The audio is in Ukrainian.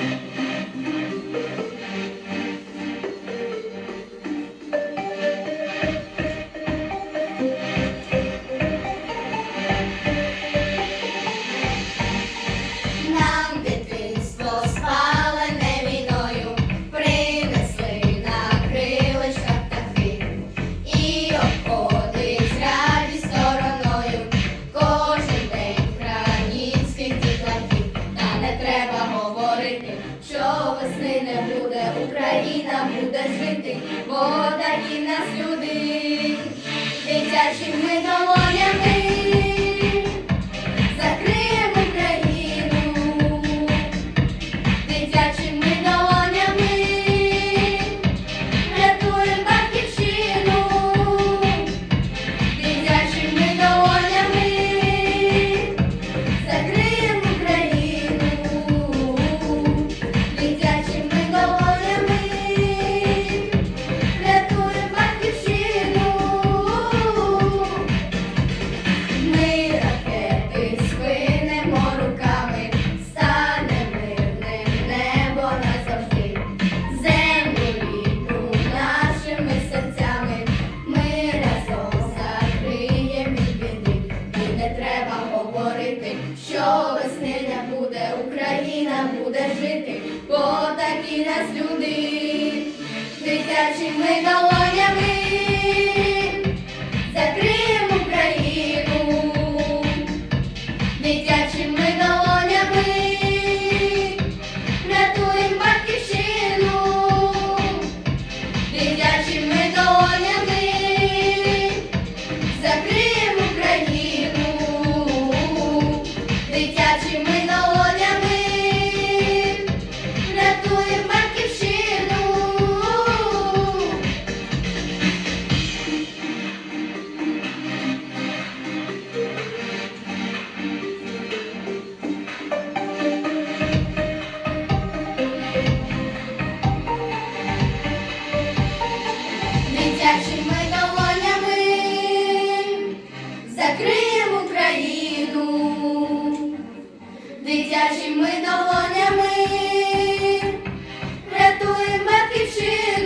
Yeah. Україна буде жити, бо такі нас люди, дитячими долонями. Україна буде жити, бо такі нас люди, дитячими долонями. Закриємо Україну дитячими долонями, рятуємо батьківщину, дитячими долонями, гарячими долонями закриємо Україну, дитячими долонями, рятуємо батьківщину.